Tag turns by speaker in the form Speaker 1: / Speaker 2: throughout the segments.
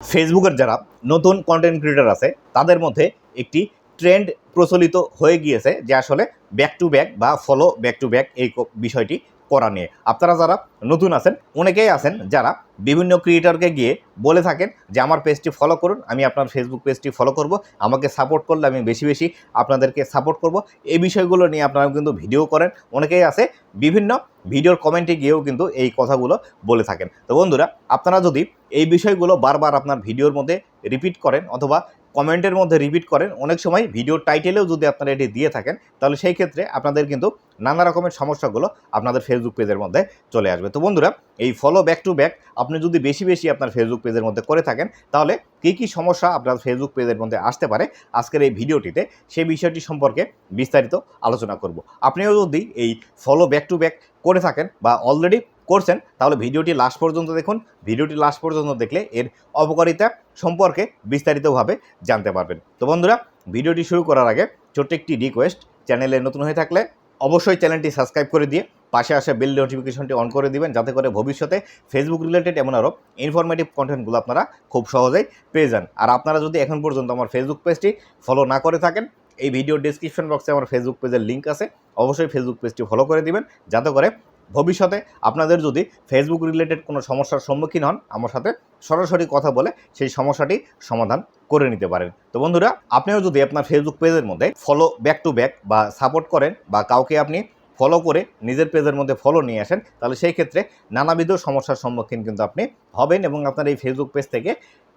Speaker 1: ফেসবুকের যারা নতুন কন্টেন্ট ক্রিয়েটার আছে, তাদের মধ্যে একটি ট্রেন্ড প্রচলিত হয়ে গিয়েছে যে আসলে ব্যাক টু ব্যাক বা ফলো ব্যাক টু ব্যাক এই বিষয়টি করা নিয়ে আপনারা যারা নতুন আছেন, অনেকেই আছেন যারা বিভিন্ন ক্রিয়েটরকে গিয়ে বলে থাকেন যে, আমার পেজটি ফলো করুন, আমি আপনার ফেসবুক পেজটি ফলো করব। আমাকে সাপোর্ট করলে আমি বেশি বেশি আপনাদেরকে সাপোর্ট করব। এই বিষয়গুলো নিয়ে আপনারা কিন্তু ভিডিও করেন। অনেকেই আছে, বিভিন্ন ভিডিওর কমেন্টে গিয়েও কিন্তু এই কথাগুলো বলে থাকেন। তো বন্ধুরা, আপনারা যদি এই বিষয়গুলো বারবার আপনার ভিডিওর মধ্যে রিপিট করেন অথবা কমেন্টের মধ্যে রিপিট করেন। অনেক সময় ভিডিওর টাইটেলেও যদি আপনারা এটি দিয়ে থাকেন, তাহলে সেই ক্ষেত্রে আপনাদের কিন্তু নানা রকমের সমস্যাগুলো আপনাদের ফেসবুক পেজের মধ্যে চলে আসবে। তো বন্ধুরা, এই ফলো ব্যাক টু ব্যাক আপনি যদি বেশি বেশি আপনার ফেসবুক পেজের মধ্যে করে থাকেন, তাহলে কী কী সমস্যা আপনার ফেসবুক পেজের মধ্যে আসতে পারে আজকের এই ভিডিওটিতে, সেই বিষয়টি সম্পর্কে বিস্তারিত আলোচনা করব। আপনিও যদি এই ফলো ব্যাক টু ব্যাক করে থাকেন বা অলরেডি করছেন, তাহলে ভিডিওটি লাস্ট পর্যন্ত দেখুন। ভিডিওটি লাস্ট পর্যন্ত দেখলে এর অপকারিতা সম্পর্কে বিস্তারিতভাবে জানতে পারবেন। তো বন্ধুরা, ভিডিওটি শুরু করার আগে ছোট্ট একটি রিকোয়েস্ট চ্যানেলে নতুন হয়ে থাকলে অবশ্যই চ্যানেলটি সাবস্ক্রাইব করে দিয়ে পাশে আসা বেল নোটিফিকেশনটি অন করে দিবেন, যাতে করে ভবিষ্যতে ফেসবুক রিলেটেড এমন আরও ইনফরমেটিভ কন্টেন্টগুলো আপনারা খুব সহজেই পেয়ে যান। আর আপনারা যদি এখন পর্যন্ত আমার ফেসবুক পেজটি ফলো না করে থাকেন, এই ভিডিও ডিসক্রিপশন বক্সে আমার ফেসবুক পেজের লিঙ্ক আছে। অবশ্যই ফেসবুক পেজটি ফলো করে দিবেন, যাতে করে ভবিষ্যতে আপনাদের যদি ফেসবুক রিলেটেড কোনো সমস্যার সম্মুখীন হন, আমার সাথে সরাসরি কথা বলে সেই সমস্যাটি সমাধান করে নিতে পারেন। তো বন্ধুরা, আপনিও যদি আপনার ফেসবুক পেজের মধ্যে ফলো ব্যাক টু ব্যাক বা সাপোর্ট করেন বা কাউকে আপনি ফলো করে নিজের পেজের মধ্যে ফলো নিয়ে আসেন, তাহলে সেই ক্ষেত্রে নানাবিধ সমস্যার সম্মুখীন কিন্তু আপনি হবেন এবং আপনার এই ফেসবুক পেজ থেকে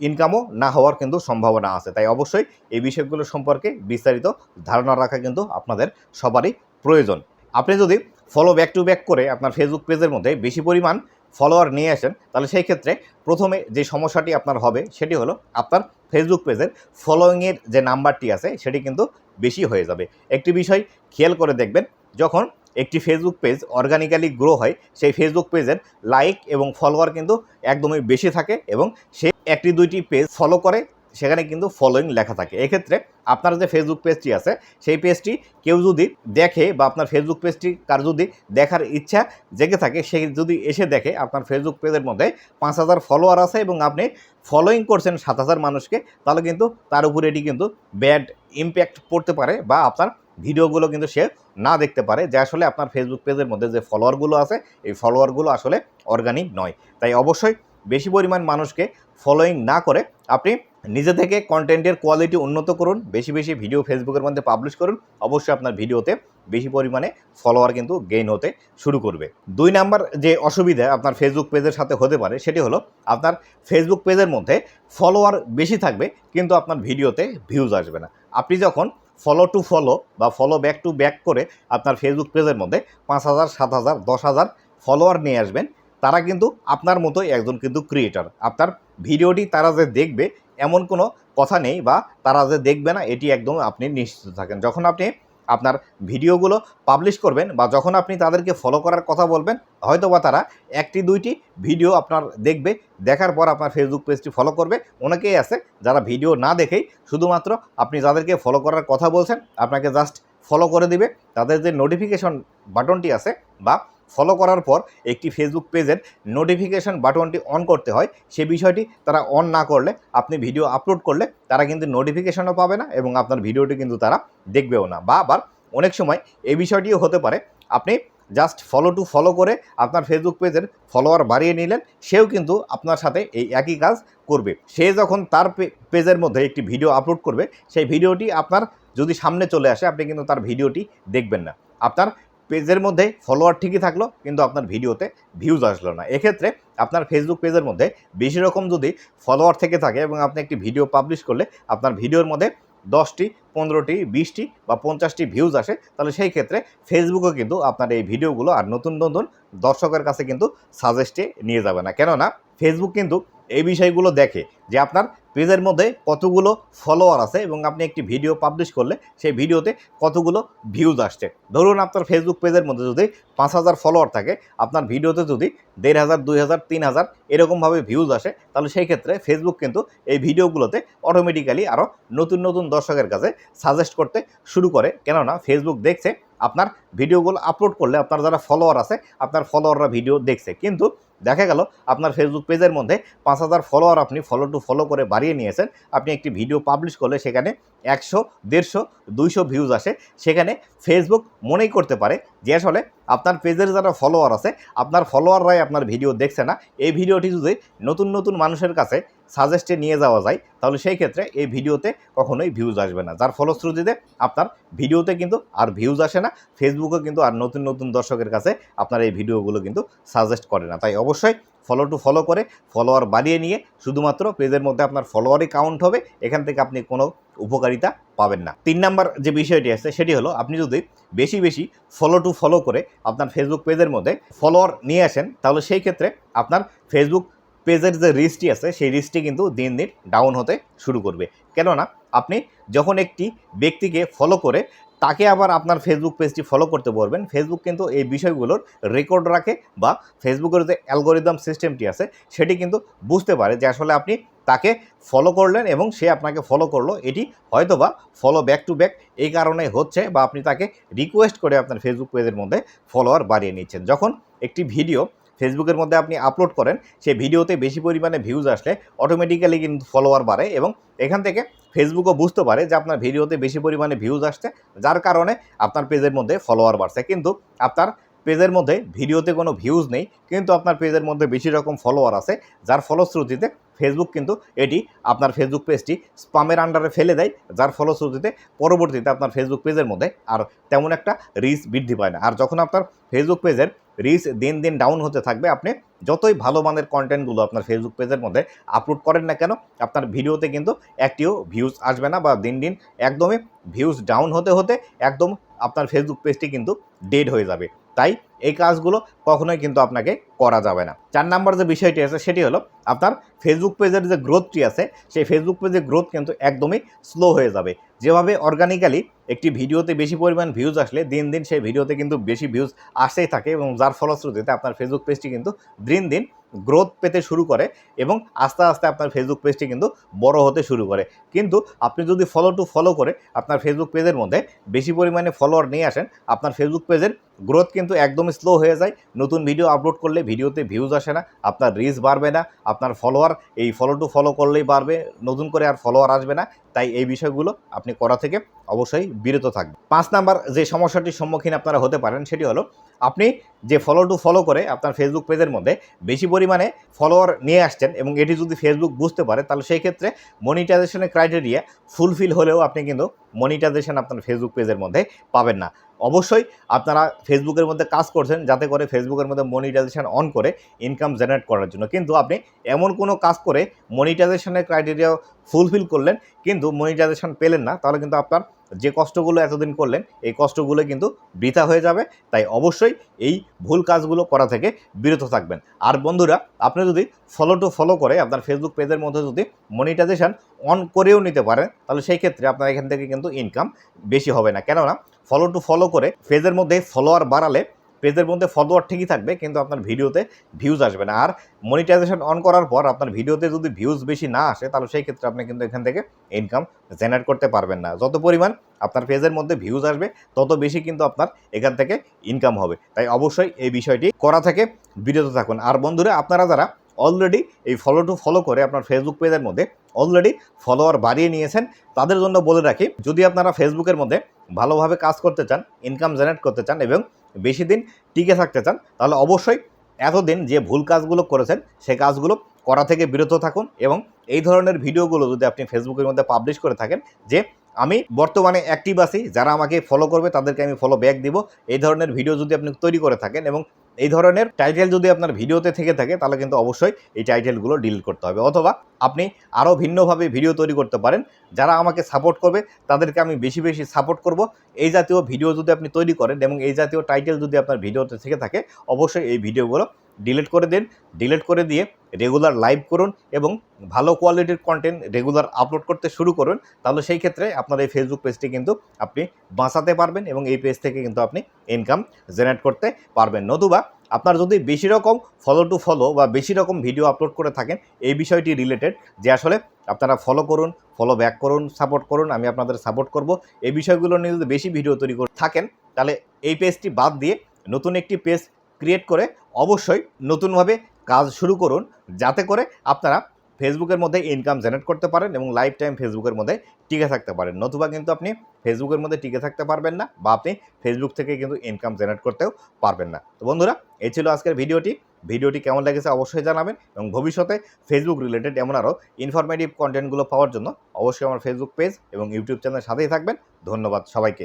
Speaker 1: ইনকামও না হওয়ার কিন্তু সম্ভাবনা আছে। তাই অবশ্যই এই বিষয়গুলো সম্পর্কে বিস্তারিত ধারণা রাখা কিন্তু আপনাদের সবারই প্রয়োজন। আপনি যদি ফলো ব্যাক টু ব্যাক করে আপনার ফেসবুক পেজের মধ্যে বেশি পরিমাণ ফলোয়ার নিয়ে আসেন, তাহলে সেই ক্ষেত্রে প্রথমে যে সমস্যাটি আপনার হবে সেটি হলো আপনার ফেসবুক পেজের ফলোয়িংয়ের যে নাম্বারটি আছে সেটি কিন্তু বেশি হয়ে যাবে। একটি বিষয় খেয়াল করে দেখবেন, যখন একটি ফেসবুক পেজ অর্গানিক্যালি গ্রো হয়, সেই ফেসবুক পেজের লাইক এবং ফলোয়ার কিন্তু একদমই বেশি থাকে এবং সে একটি দুইটি পেজ ফলো করে সেখানে কিন্তু ফলোয়িং লেখা থাকে। এক্ষেত্রে আপনার যে ফেসবুক পেজটি আছে, সেই পেজটি কেউ যদি দেখে বা আপনার ফেসবুক পেজটি কার যদি দেখার ইচ্ছা জেগে থাকে, সে যদি এসে দেখে আপনার ফেসবুক পেজের মধ্যে পাঁচ হাজার ফলোয়ার আছে এবং আপনি ফলোয়িং করছেন সাত হাজার মানুষকে, তাহলে কিন্তু তার উপরে এটি কিন্তু ব্যাড ইম্প্যাক্ট পড়তে পারে বা আপনার ভিডিওগুলো কিন্তু সে না দেখতে পারে, যে আসলে আপনার ফেসবুক পেজের মধ্যে যে ফলোয়ারগুলো আছে, এই ফলোয়ারগুলো আসলে অর্গানিক নয়। তাই অবশ্যই বেশি পরিমাণ মানুষকে ফলোয়িং না করে আপনি নিজে থেকে কন্টেন্টের কোয়ালিটি উন্নত করুন, বেশি বেশি ভিডিও ফেসবুকের মধ্যে পাবলিশ করুন, অবশ্যই আপনার ভিডিওতে বেশি পরিমাণে ফলোয়ার কিন্তু গেইন হতে শুরু করবে। দুই নাম্বার যে অসুবিধা আপনার ফেসবুক পেজের সাথে হতে পারে, সেটি হলো আপনার ফেসবুক পেজের মধ্যে ফলোয়ার বেশি থাকবে, কিন্তু আপনার ভিডিওতে ভিউজ আসবে না। আপনি যখন ফলো টু ফলো বা ফলো ব্যাক টু ব্যাক করে আপনার ফেসবুক পেজের মধ্যে পাঁচ হাজার, সাত হাজার, দশ হাজার ফলোয়ার নিয়ে আসবেন তারা কিন্তু আপনার মতোই একজন কিন্তু ক্রিয়েটার আপনার ভিডিওটি তারা যে দেখবে, এমন কোনো কথা নেই বা তারা যে দেখবে না, এটি একদম আপনি নিশ্চিত থাকেন। যখন আপনি আপনার ভিডিওগুলো পাবলিশ করবেন বা যখন আপনি তাদেরকে ফলো করার কথা বলবেন হয়তো বা তারা একটি, দুইটি ভিডিও আপনার দেখবে, দেখার পর আপনার ফেসবুক পেজটি ফলো করবে। অনেকেই আছে যারা ভিডিও না দেখেই শুধুমাত্র আপনি যাদেরকে ফলো করার কথা বলছেন, আপনাকে জাস্ট ফলো করে দিবে। তাদের যে নোটিফিকেশন বাটনটি আছে বা ফলো করার পর একটি ফেসবুক পেজের নোটিফিকেশন বাটনটি অন করতে হয়। সে বিষয়টি তারা অন না করলে, আপনি ভিডিও আপলোড করলে তারা কিন্তু নোটিফিকেশনও পাবে না এবং আপনার ভিডিওটি কিন্তু তারা দেখবেও না। বা আবার অনেক সময় এই বিষয়টিও হতে পারে, আপনি জাস্ট ফলো টু ফলো করে আপনার ফেসবুক পেজের ফলোয়ার বাড়িয়ে নিলেন, সেও কিন্তু আপনার সাথে এই একই কাজ করবে। সে যখন তার পেজের মধ্যে একটি ভিডিও আপলোড করবে, সেই ভিডিওটি আপনার যদি সামনে চলে আসে, আপনি কিন্তু তার ভিডিওটি দেখবেন না। আপনার পেজের মধ্যে ফলোয়ার ঠিকই থাকল, কিন্তু আপনার ভিডিওতে ভিউজ আসলো না। এক্ষেত্রে আপনার ফেসবুক পেজের মধ্যে বেশি রকম যদি ফলোয়ার থেকে থাকে এবং আপনি একটি ভিডিও পাবলিশ করলে আপনার ভিডিওর মধ্যে দশটি, পনেরোটি, বিশটি বা পঞ্চাশটি ভিউজ আসে, তাহলে সেই ক্ষেত্রে ফেসবুকও কিন্তু আপনার এই ভিডিওগুলো আর নতুন নতুন দর্শকের কাছে কিন্তু সাজেস্টে নিয়ে যাবে না। কেননা ফেসবুক কিন্তু এই বিষয়গুলো দেখে যে আপনার পেজের মধ্যে কতগুলো ফলোয়ার আছে এবং আপনি একটি ভিডিও পাবলিশ করলে সেই ভিডিওতে কতগুলো ভিউজ আসছে। ধরুন আপনার ফেসবুক পেজের মধ্যে যদি পাঁচ হাজার ফলোয়ার থাকে, আপনার ভিডিওতে যদি দেড় হাজার, দুই হাজার, তিন হাজার এরকমভাবে ভিউজ আসে, তাহলে সেই ক্ষেত্রে ফেসবুক কিন্তু এই ভিডিওগুলোতে অটোমেটিক্যালি আরও নতুন নতুন দর্শকের কাছে সাজেস্ট করতে শুরু করে। কেননা ফেসবুক দেখছে আপনার ভিডিওগুলো আপলোড করলে আপনার যারা ফলোয়ার আছে, আপনার ফলোয়াররা ভিডিও দেখছে। কিন্তু দেখা গেল, আপনার ফেসবুক পেজের মধ্যে পাঁচ হাজার ফলোয়ার আপনি ফলো টু ফলো করে বাড়িয়ে নিয়েছেন। আপনি একটি ভিডিও পাবলিশ করলে সেখানে একশো, দেড়শো, দুইশো ভিউজ আসে। সেখানে ফেসবুক মনেই করতে পারে যে আসলে আপনার পেজের যারা ফলোয়ার আছে, আপনার ফলোয়াররাই আপনার ভিডিও দেখছে না। এই ভিডিওটি যদি নতুন নতুন মানুষের কাছে সাজেস্টে নিয়ে যাওয়া যায়, তাহলে সেই ক্ষেত্রে এই ভিডিওতে কখনোই ভিউজ আসবে না। যার ফলশ্রুতিতে আপনার ভিডিওতে কিন্তু আর ভিউজ আসে না ফেসবুকে কিন্তু আর নতুন নতুন দর্শকের কাছে আপনার এই ভিডিওগুলো কিন্তু সাজেস্ট করে না। তাই অবশ্যই ফলো টু ফলো করে ফলোয়ার বাড়িয়ে নিয়ে শুধুমাত্র পেজের মধ্যে আপনার ফলোয়ারই কাউন্ট হবে, এখান থেকে আপনি কোনো উপকারিতা পাবেন না। তিন নাম্বার যে বিষয়টি আছে, সেটি হলো আপনি যদি বেশি বেশি ফলো টু ফলো করে আপনার ফেসবুক পেজের মধ্যে ফলোয়ার নিয়ে আসেন, তাহলে সেই ক্ষেত্রে আপনার ফেসবুক পেজের যে রিস্টটি আছে, সেই রিস্টটি কিন্তু দিন দিন ডাউন হতে শুরু করবে। কেননা, আপনি যখন একটি ব্যক্তিকে ফলো করে, তাকে আবার আপনার ফেসবুক পেজটি ফলো করতে পারবেন ফেসবুক কিন্তু এই বিষয়গুলোর রেকর্ড রাখে বা ফেসবুকের যে অ্যালগোরিদম সিস্টেমটি আছে, সেটি কিন্তু বুঝতে পারে যে আসলে আপনি তাকে ফলো করলেন এবং সে আপনাকে ফলো করল। এটি হয়তোবা ফলো ব্যাক টু ব্যাক এই কারণে হচ্ছে বা আপনি তাকে রিকোয়েস্ট করে আপনার ফেসবুক পেজের মধ্যে ফলোয়ার বাড়িয়ে নিচ্ছেন। যখন একটি ভিডিও ফেসবুকের মধ্যে আপনি আপলোড করেন, সেই ভিডিওতে বেশি পরিমাণে ভিউজ আসলে অটোমেটিক্যালি কিন্তু ফলোয়ার বাড়ে এবং এখান থেকে ফেসবুকও বুঝতে পারে যে আপনার ভিডিওতে বেশি পরিমাণে ভিউজ আসছে, যার কারণে আপনার পেজের মধ্যে ফলোয়ার বাড়ছে। কিন্তু আপনার পেজের মধ্যে ভিডিওতে কোনো ভিউজ নেই, কিন্তু আপনার পেজের মধ্যে বেশি রকম ফলোয়ার আছে, যার ফলশ্রুতিতে ফেসবুক কিন্তু এটি আপনার ফেসবুক পেজটি স্পামের আন্ডারে ফেলে দেয়, যার ফলশ্রুতিতে পরবর্তীতে আপনার ফেসবুক পেজের মধ্যে আর তেমন একটা রিচ বৃদ্ধি পায় না। আর যখন আপনার ফেসবুক পেজের রিচ দিন দিন ডাউন হতে থাকবে। আপনি যতই ভালো মানের কন্টেন্টগুলো আপনার ফেসবুক পেজের মধ্যে আপলোড করেন না কেন, আপনার ভিডিওতে কিন্তু একটিও ভিউজ আসবে না বা দিন দিন একদমই ভিউজ ডাউন হতে হতে একদম আপনার ফেসবুক পেজটি কিন্তু ডেড হয়ে যাবে। তাই এই কাজগুলো কখনোই কিন্তু আপনাকে করা যাবে না। চার নাম্বার যে বিষয়টি আছে, সেটি হলো আপনার ফেসবুক পেজের যে গ্রোথটি আছে, সেই ফেসবুক পেজের গ্রোথ কিন্তু একদমই স্লো হয়ে যাবে। যেভাবে অর্গানিক্যালি একটি ভিডিওতে বেশি পরিমাণ ভিউজ আসলে দিন দিন সেই ভিডিওতে কিন্তু বেশি ভিউজ আসতেই থাকে এবং যার ফলশ্রুতিতে আপনার ফেসবুক পেজটি কিন্তু দিন দিন গ্রোথ পেতে শুরু করে এবং আস্তে আস্তে আপনার ফেসবুক পেজটি কিন্তু বড় হতে শুরু করে। কিন্তু আপনি যদি ফলো টু ফলো করে আপনার ফেসবুক পেজের মধ্যে বেশি পরিমাণে ফলোয়ার নিয়ে আসেন, আপনার ফেসবুক পেজের গ্রোথ কিন্তু একদমই স্লো হয়ে যায়। নতুন ভিডিও আপলোড করলে ভিডিওতে ভিউজ আসে না, আপনার রিচ বাড়বে না, আপনার ফলোয়ার এই ফলো টু ফলো করলেই বাড়বে, নতুন করে আর ফলোয়ার আসবে না। তাই এই বিষয়গুলো আপনি করা থেকে অবশ্যই বিরত থাকবে। পাঁচ নাম্বার যে সমস্যাটির সম্মুখীন আপনারা হতে পারেন সেটি হলো, আপনি যে ফলো টু ফলো করে আপনার ফেসবুক পেজের মধ্যে বেশি পরিমাণে ফলোয়ার নিয়ে আসছেন এবং এটি যদি ফেসবুক বুঝতে পারে, তাহলে সেই ক্ষেত্রে মনিটাইজেশনের ক্রাইটেরিয়া ফুলফিল হলেও আপনি কিন্তু মনিটাইজেশন আপনার ফেসবুক পেজের মধ্যে পাবেন না। অবশ্যই আপনারা ফেসবুকের মধ্যে কাজ করছেন যাতে করে ফেসবুকের মধ্যে মনিটাইজেশন অন করে ইনকাম জেনারেট করার জন্য। কিন্তু আপনি এমন কোনো কাজ করে মনিটাইজেশনের ক্রাইটেরিয়া ফুলফিল করলেন, কিন্তু মনিটাইজেশন পেলেন না, তাহলে কিন্তু আপনার যে কষ্টগুলো এতদিন করলেন, এই কষ্টগুলো কিন্তু বৃথা হয়ে যাবে। তাই অবশ্যই এই ভুল কাজগুলো করা থেকে বিরত থাকবেন। আর বন্ধুরা, আপনি যদি ফলো টু ফলো করে আপনার ফেসবুক পেজের মধ্যে যদি মনিটাইজেশন অন করেও নিতে পারেন, তাহলে সেই ক্ষেত্রে আপনার এখান থেকে কিন্তু ইনকাম বেশি হবে না। কেননা ফলো টু ফলো করে পেজের মধ্যে ফলোয়ার বাড়ালে পেজের মধ্যে ফলোয়ার ঠিকই থাকবে, কিন্তু আপনার ভিডিওতে ভিউজ আসবে না। আর মনিটাইজেশন অন করার পর আপনার ভিডিওতে যদি ভিউজ বেশি না আসে, তাহলে সেই ক্ষেত্রে আপনি কিন্তু এখান থেকে ইনকাম জেনারেট করতে পারবেন না। যত পরিমাণ আপনার পেজের মধ্যে ভিউজ আসবে, তত বেশি কিন্তু আপনার এখান থেকে ইনকাম হবে। তাই অবশ্যই এই বিষয়টি করা থেকে বিরত থাকুন। আর বন্ধুরা, আপনারা যারা অলরেডি এই ফলো টু ফলো করে আপনার ফেসবুক পেজের মধ্যে অলরেডি ফলোয়ার বাড়িয়ে নিয়েছেন, তাদের জন্য বলে রাখি, যদি আপনারা ফেসবুকের মধ্যে ভালোভাবে কাজ করতে চান ইনকাম জেনারেট করতে চান এবং বেশি দিন টিকে থাকতে চান, তাহলে অবশ্যই এতদিন যে ভুল কাজগুলো করেছেন, সে কাজগুলো করা থেকে বিরত থাকুন এবং এই ধরনের ভিডিওগুলো যদি আপনি ফেসবুকের মধ্যে পাবলিশ করে থাকেন, যে আমি বর্তমানে অ্যাক্টিভ আছি, যারা আমাকে ফলো করবে, তাদেরকে আমি ফলো ব্যাক দিব। এই ধরনের ভিডিও যদি আপনি তৈরি করে থাকেন এবং এই ধরনের টাইটেল যদি আপনার ভিডিওতে থেকে থাকে, তাহলে কিন্তু অবশ্যই এই টাইটেলগুলো ডিলিট করতে হবে। অথবা আপনি আরও ভিন্নভাবে ভিডিও তৈরি করতে পারেন। যারা আমাকে সাপোর্ট করবে, তাদেরকে আমি বেশি বেশি সাপোর্ট করব। এই জাতীয় ভিডিও যদি আপনি তৈরি করেন এবং এই জাতীয় টাইটেল যদি আপনার ভিডিওতে থেকে থাকে, অবশ্যই এই ভিডিওগুলো ডিলিট করে দিন ডিলিট করে দিয়ে রেগুলার লাইভ করুন এবং ভালো কোয়ালিটির কন্টেন্ট রেগুলার আপলোড করতে শুরু করুন, তাহলে সেই ক্ষেত্রে আপনার এই ফেসবুক পেজটি কিন্তু আপনি বাঁচাতে পারবেন এবং এই পেজ থেকে কিন্তু আপনি ইনকাম জেনারেট করতে পারবেন। নতুবা আপনার যদি বেশি রকম ফলো টু ফলো বা বেশি রকম ভিডিও আপলোড করে থাকেন, এই বিষয়টি রিলেটেড যে আসলে আপনারা ফলো করুন ফলো ব্যাক করুন সাপোর্ট করুন, আমি আপনাদের সাপোর্ট করব। এই বিষয়গুলো নিয়ে যদি বেশি ভিডিও তৈরি করে থাকেন, তাহলে এই পেজটি বাদ দিয়ে নতুন একটি পেজ ক্রিয়েট করে অবশ্যই নতুনভাবে কাজ শুরু করুন, যাতে করে আপনারা ফেসবুকের মধ্যে ইনকাম জেনারেট করতে পারেন এবং লাইফ টাইম ফেসবুকের মধ্যে টিকে থাকতে পারেন। নতুবা কিন্তু আপনি ফেসবুকের মধ্যে টিকে থাকতে পারবেন না বা আপনি ফেসবুক থেকে কিন্তু ইনকাম জেনারেট করতেও পারবেন না। তো বন্ধুরা, এই ছিল আজকের ভিডিওটি। ভিডিওটি কেমন লেগেছে অবশ্যই জানাবেন এবং ভবিষ্যতে ফেসবুক রিলেটেড এমন আরও ইনফরমেটিভ কন্টেন্টগুলো পাওয়ার জন্য অবশ্যই আমার ফেসবুক পেজ এবং ইউটিউব চ্যানেলের সাথেই থাকবেন। ধন্যবাদ সবাইকে।